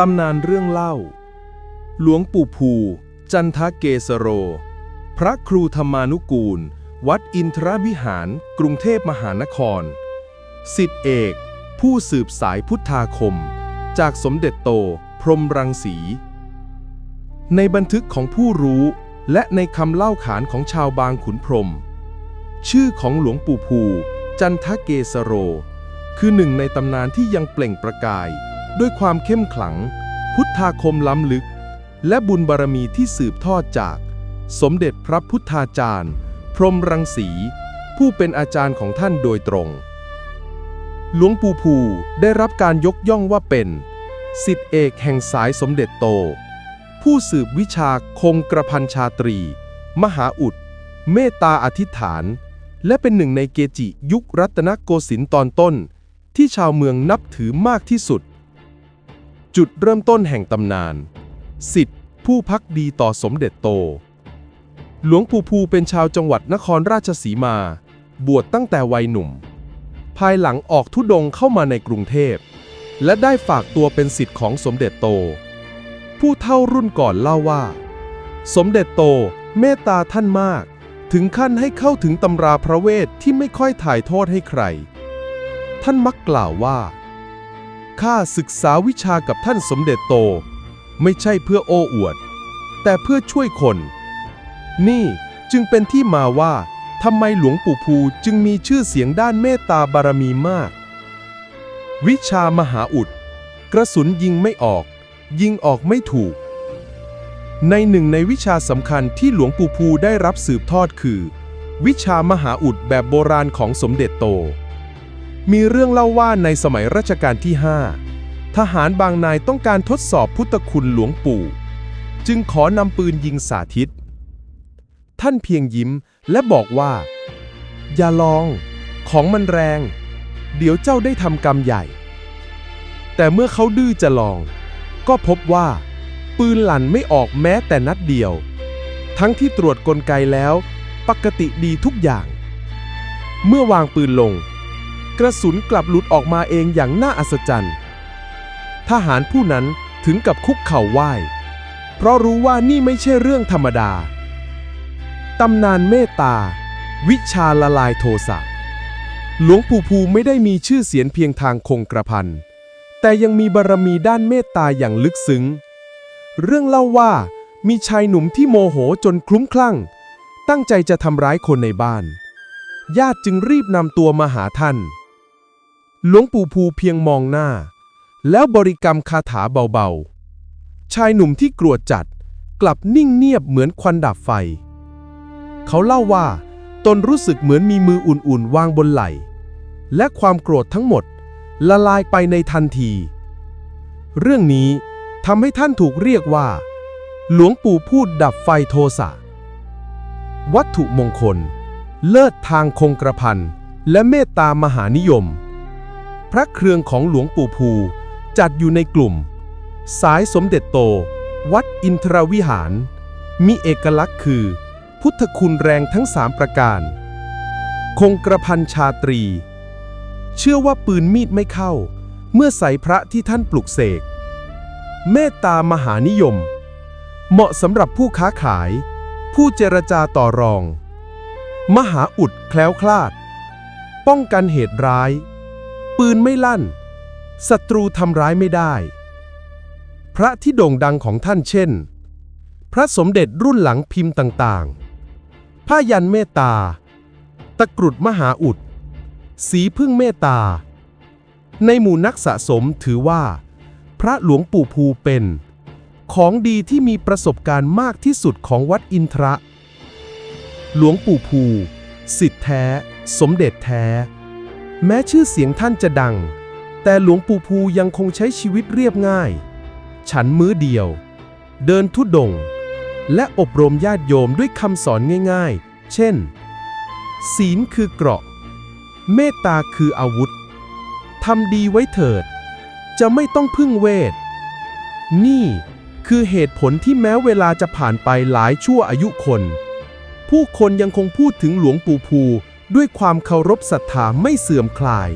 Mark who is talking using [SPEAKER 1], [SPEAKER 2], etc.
[SPEAKER 1] ตำนานเรื่องเล่า หลวงปู่ภู จันทเกสโร พระครูธรรมานุกูล วัดอินทรวิหาร กรุงเทพมหานคร สิทธิเอก ผู้สืบสายพุทธาคม จากสมเด็จโต พรมรังสี ในบันทึกของผู้รู้และในคำเล่าขานของชาวบางขุนพรม ชื่อของหลวงปู่ภู จันทเกสโร คือหนึ่งในตำนานที่ยังเปล่งประกาย ด้วยความเข้มขลัง พุทธาคมล้ำลึก และบุญบารมีที่สืบทอดจาก สมเด็จพระพุทธาจารย์ พรหมรังสี ผู้เป็นอาจารย์ของท่านโดยตรง หลวงปู่ภูได้รับการยกย่องว่าเป็น สิทธิเอกแห่งสายสมเด็จโต ผู้สืบวิชาคงกระพันชาตรี มหาอุด เมตตาอธิษฐาน และเป็นหนึ่งในเกจิยุครัตนโกสินทร์ตอนต้นที่ชาวเมืองนับถือมากที่สุด จุดเริ่มต้นแห่งตำนาน สิทธิ์ผู้พักดีต่อสมเด็จโต หลวงปู่ภูเป็นชาวจังหวัดนครราชสีมา บวชตั้งแต่วัยหนุ่ม ภายหลังออกทุดงเข้ามาในกรุงเทพ และได้ฝากตัวเป็นสิทธิ์ของสมเด็จโต ผู้เท่ารุ่นก่อนเล่าว่า สมเด็จโตเมตตาท่านมาก ถึงขั้นให้เข้าถึงตำราพระเวทที่ไม่ค่อยถ่ายโทษให้ใคร ท่านมักกล่าวว่า ข้าศึกษาวิชากับท่านสมเด็จโต ไม่ใช่เพื่อโอ้อวด แต่เพื่อช่วยคน นี่จึงเป็นที่มาว่าทำไมหลวงปู่ภูจึงมีชื่อเสียงด้านเมตตาบารมีมาก วิชามหาอุด กระสุนยิงไม่ออก ยิงออกไม่ถูก ในหนึ่งในวิชาสำคัญที่หลวงปู่ภูได้รับสืบทอดคือ วิชามหาอุดแบบโบราณของสมเด็จโต มีเรื่องเล่าว่าในสมัยรัชกาลที่ 5 ทหารบางนายต้องการทดสอบพุทธคุณหลวงปู่ จึงขอนำปืนยิงสาธิต ท่านเพียงยิ้มและบอกว่า อย่าลอง ของมันแรง เดี๋ยวเจ้าได้ทำกรรมใหญ่ แต่เมื่อเขาดื้อจะลอง ก็พบว่า ปืนหลั่นไม่ออกแม้แต่นัดเดียว ทั้งที่ตรวจกลไกแล้ว ปกติดีทุกอย่าง เมื่อวางปืนลง ระสุนกลับหลุดออกมาเองอย่างน่าอัศจรรย์ ทหารผู้นั้นถึงกับคุกเข่าไหว้ เพราะรู้ว่านี่ไม่ใช่เรื่องธรรมดา ตำนานเมตตา วิชาละลายโทสะ หลวงปู่ภูไม่ได้มีชื่อเสียงเพียงทางคงกระพัน แต่ยังมีบารมีด้านเมตตาอย่างลึกซึ้ง เรื่องเล่าว่ามีชายหนุ่มที่โมโหจนคลุ้มคลั่ง ตั้งใจจะทำร้ายคนในบ้าน ญาติจึงรีบนำตัวมาหาท่าน หลวงปู่ภูเพียงมองหน้า แล้วบริกรรมคาถาเบาๆ ชายหนุ่มที่กลัวจัด กลับนิ่งเงียบเหมือนควันดับไฟ เขาเล่าว่า ตนรู้สึกเหมือนมีมืออุ่นๆ วางบนไหล่ และความโกรธทั้งหมด ละลายไปในทันที เรื่องนี้ทำให้ท่านถูกเรียกว่า หลวงปู่พูดดับไฟโทสะ วัตถุมงคล เลิศทางคงกระพันและเมตตามหานิยม พระเครื่องของหลวงปู่ภู จัดอยู่ในกลุ่ม สายสมเด็จโต วัดอินทรวิหาร มีเอกลักษณ์คือ พุทธคุณแรงทั้งสามประการ คงกระพันชาตรี เชื่อว่าปืนมีดไม่เข้า เมื่อใส่พระที่ท่านปลุกเสก เมตตามหานิยม เหมาะสำหรับผู้ค้าขาย ผู้เจรจาต่อรอง มหาอุดแคล้วคลาด ป้องกันเหตุร้าย ปืนไม่ลั่น ศัตรูทำร้ายไม่ได้ พระที่โด่งดังของท่านเช่น พระสมเด็จรุ่นหลังพิมพ์ต่างๆ ผ้ายันเมตตา ตะกรุดมหาอุด สีพึ่งเมตตา ในหมู่นักสะสมถือว่า พระหลวงปู่ภูเป็น ของดีที่มีประสบการณ์มากที่สุดของวัดอินทระ หลวงปู่ภู สิทธิแท้ สมเด็จแท้ แม้ชื่อเสียงท่านจะดัง แต่หลวงปู่ภูยังคงใช้ชีวิตเรียบง่าย ฉันมื้อเดียว เดินทุดง และอบรมญาติโยมด้วยคำสอนง่ายๆ เช่น ศีลคือเกราะ เมตตาคืออาวุธ ทำดีไว้เถิด จะไม่ต้องพึ่งเวท นี่คือเหตุผลที่แม้เวลาจะผ่านไปหลายชั่วอายุคน ผู้คนยังคงพูดถึงหลวงปู่ภู ด้วยความเคารพศรัทธาไม่เสื่อมคลาย